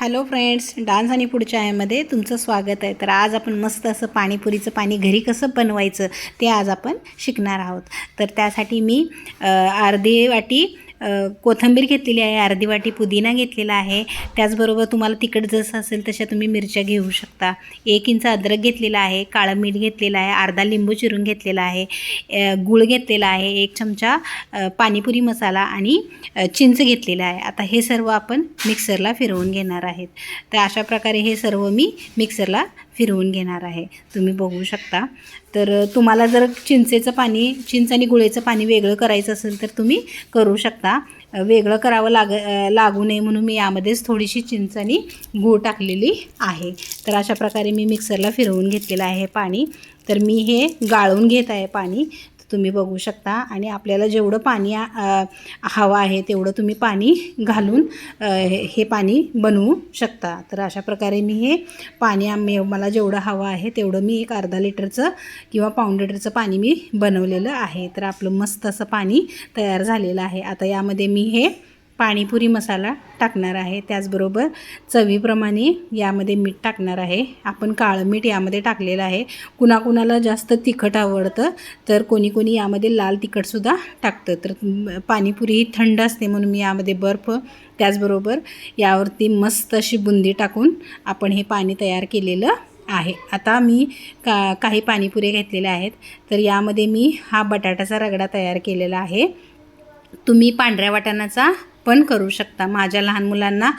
Hello friends dance आणि पुढच्या आयामध्ये तुमचं स्वागत आहे. तर आज आपण मस्त असं पाणीपुरीचं पाणी घरी कसं बनवायचं ते आज आपण शिकणार आहोत. तर त्यासाठी मी अर्धे अर्धी वाटी कोथिंबीर घेतलेली आहे अर्धी वाटी पुदिना घेतलेला आहे. त्याचबरोबर तुम्हाला तिखट जसं असेल तशा तुम्ही मिरच्या घेऊ शकता. एक इंच अद्रक घेतलेला आहे काळं मीठ घेतलेलं आहे अर्धा लिंबू चिरून घेतलेला आहे गूळ घेतलेला आहे एक चमचा पाणीपुरी मसाला आणि चिंच घेतलेला आहे. आता हे सर्व आपण मिक्सरला फिरवून घेणार आहेत. तर अशा प्रकारे हे सर्व मी मिक्सरला फिरवून घेणार आहे. तुम्ही बघू शकता. तर तुम्हाला जर चिंचेचं पाणी चिंच आणि गुळेचं पाणी वेगळं करायचं असेल तर तुम्ही करू शकता. वेगळं करावं लाग लागू नये म्हणून मी यामध्येच थोडीशी चिंच आणि गूळ टाकलेली आहे. तर अशा प्रकारे मी मिक्सरला फिरवून घेतलेलं आहे पाणी. तर मी हे गाळून घेत आहे पाणी. तुम्ही बघू शकता. आणि आपल्याला जेवढं पाणी हवं आहे तेवढं तुम्ही पाणी घालून हे हे पाणी बनवू शकता. तर अशा प्रकारे मी हे पाणी आम्ही मला जेवढं हवं आहे तेवढं मी एक अर्धा लिटरचं किंवा पाऊण लिटरचं पाणी मी बनवलेलं आहे. तर आपलं मस्त असं पाणी तयार झालेलं आहे. आता यामध्ये मी हे पाणीपुरी मसाला टाकणार आहे. त्याचबरोबर चवीप्रमाणे यामध्ये मीठ टाकणार आहे. आपण काळं मीठ यामध्ये टाकलेलं आहे. कुणाकुणाला जास्त तिखट आवडतं तर कोणी कोणी यामध्ये लाल तिखटसुद्धा टाकतं. तर पाणीपुरी ही थंड असते म्हणून मी यामध्ये बर्फ त्याचबरोबर यावरती मस्त अशी बुंदी टाकून आपण हे पाणी तयार केलेलं आहे. आता मी का काही पाणीपुरे घेतलेल्या आहेत. तर यामध्ये मी हा बटाट्याचा रगडा तयार केलेला आहे. तुम्ही पांढऱ्या वाटाणाचा पण करू शकता. माझ्या लहान मुलांना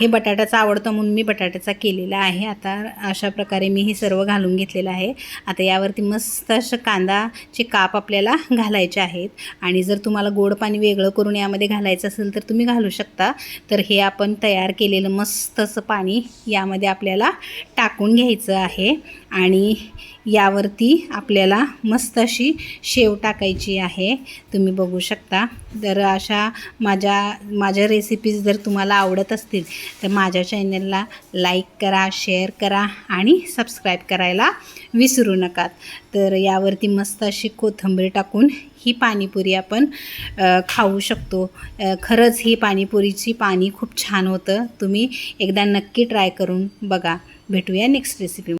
हे बटाट्याचं आवडतं म्हणून मी बटाट्याचा केलेला आहे. आता अशा प्रकारे मी हे सर्व घालून घेतलेलं आहे. आता यावरती मस्त असं कांदाचे काप आपल्याला घालायचे आहेत. आणि जर तुम्हाला गोड पाणी वेगळं करून यामध्ये घालायचं असेल तर तुम्ही घालू शकता. तर हे आपण तयार केलेलं मस्त असं पाणी यामध्ये आपल्याला टाकून घ्यायचं आहे. आणि यावरती आपल्याला मस्त अशी शेव टाकायची आहे. तुम्ही बघू शकता. तर अशा माझ्या माझ्या रेसिपीज जर तुम्हाला आवडत असतील तर माझ्या चॅनलला लाईक करा शेअर करा आणि सबस्क्राईब करायला विसरू नका. तर यावरती मस्त अशी कोथिंबीर टाकून ही पाणीपुरी आपण खाऊ शकतो. खरंच ही पाणीपुरीची पाणी खूप छान होतं. तुम्ही एकदा नक्की ट्राय करून बघा. भेटूया नेक्स्ट रेसिपी